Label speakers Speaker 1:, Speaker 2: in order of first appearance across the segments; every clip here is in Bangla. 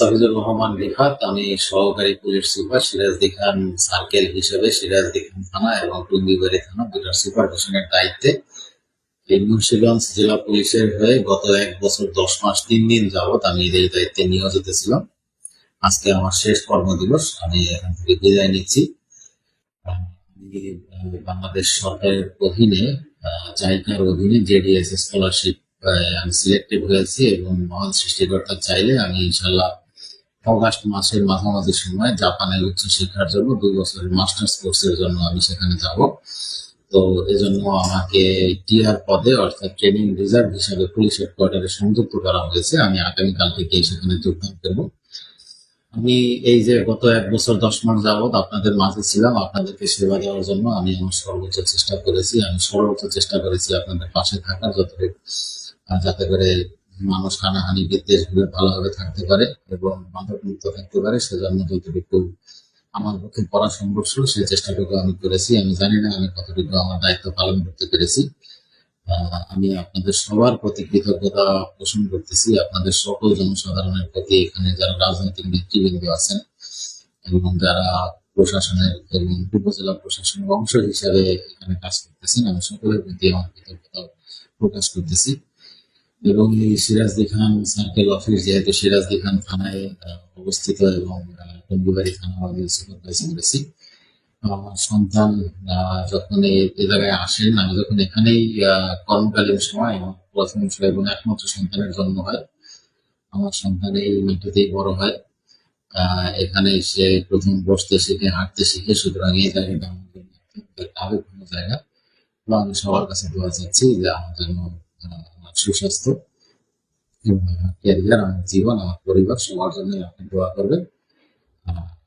Speaker 1: মোস্তাফিজুর রহমান রিফাত আমি সহকারী police super Sirajdikhan circle হিসেবে সিরাজদি খান থানা এবং টুঙ্গিবাড়ি থানা দুটার সুপারভিশনের দায়িত্বে। এই মুন্সিগঞ্জ জেলা পুলিশের হয়ে গত এক বছর দশ মাস তিন দিন যাবত আমি এই দায়িত্বে নিয়োজিত ছিলাম। আজকে আমার শেষ কর্মদিবস, আমি এখান থেকে বিদায় নিচ্ছি। বাংলাদেশ সরকারের অধীনে জাইকার অধীনে জেডিএস স্কলারশিপ আমি সিলেক্টেড হয়েছি এবং মহান সৃষ্টিকর্তা চাইলে আমি ইনশাল্লাহ অগাস্ট মাসের মাঝামাঝি সময় জাপানে উচ্চ শিক্ষার জন্য দুই বছরের মাস্টার্স কোর্সের জন্য আমি সেখানে যাব। তো এজন্য আমাকে টিআর পদে অর্থাৎ ট্রেনিং রিজার্ভ হিসাবে পুলিশ হেডকোয়ার্টারে সংযুক্ত করা হয়েছে। আমি আগামীকাল থেকে সেখানে যোগদান করব। আমি এই যে গত এক বছর দশ মাস যাবত আপনাদের মাঝে ছিলাম, আপনাদেরকে সেবা দেওয়ার জন্য আমি আমার সর্বোচ্চ চেষ্টা করেছি। আমি সর্বোচ্চ চেষ্টা করেছি আপনাদের পাশে থাকার যতটুকু যাতে করে মানুষ হানাহানি ভুলে ভালোভাবে থাকতে পারে এবং মাদক মুক্ত থাকতে পারে, সেজন্য যতটুকু আমার পক্ষে করা সম্ভব ছিল, সেই চেষ্টাটুকু আমি করেছি। আমি জানি না আমি কতটুকু আমার দায়িত্ব পালন করতে পেরেছি। আমি আপনাদের সবার প্রতি কৃতজ্ঞতা পোষণ করতেছি। আপনাদের সকল জনসাধারণের প্রতি এখানে যারা রাজনৈতিক নেতৃবৃন্দ আছেন এবং যারা প্রশাসনের এবং উপজেলা প্রশাসনের অংশ হিসাবে এখানে কাজ করতেছেন, আমি সকলের প্রতি আমার কৃতজ্ঞতা প্রকাশ করতেছি। এবং সিরাজদি খান, সার্কেল অফিস যেহেতু সিরাজদি খান থানায় অবস্থিত এবং টঙ্গিবাড়ি থানা আমি সুপারভাইজ করেছি সন্তান যখন এই জায়গায় আসেন, আমি যখন এখানেই কর্মকালীন সময় আমার প্রথম এবং একমাত্র সন্তানের জন্ম হয়, আমার সন্তান এই মাটিতেই বড় হয় এখানে সে প্রথম বসতে শিখে, হাঁটতে শিখে, সুতরাং এই জায়গাটা জন্য আবেগপূর্ণ জায়গা। এবং আমি সবার কাছে দোয়া চাচ্ছি যে আমার জন্য সুস্বাস্থ্য ক্যারিয়ার আমার জীবন আমার পরিবার সবার জন্য আপনি দোয়া করবেন।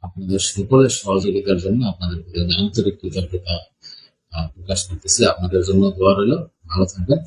Speaker 1: আপনাদের সকলের সহযোগিতার জন্য আপনাদের আন্তরিক কৃতজ্ঞতা প্রকাশ করতেছি। আপনাদের জন্য দোয়া রইল। ভালো থাকবেন।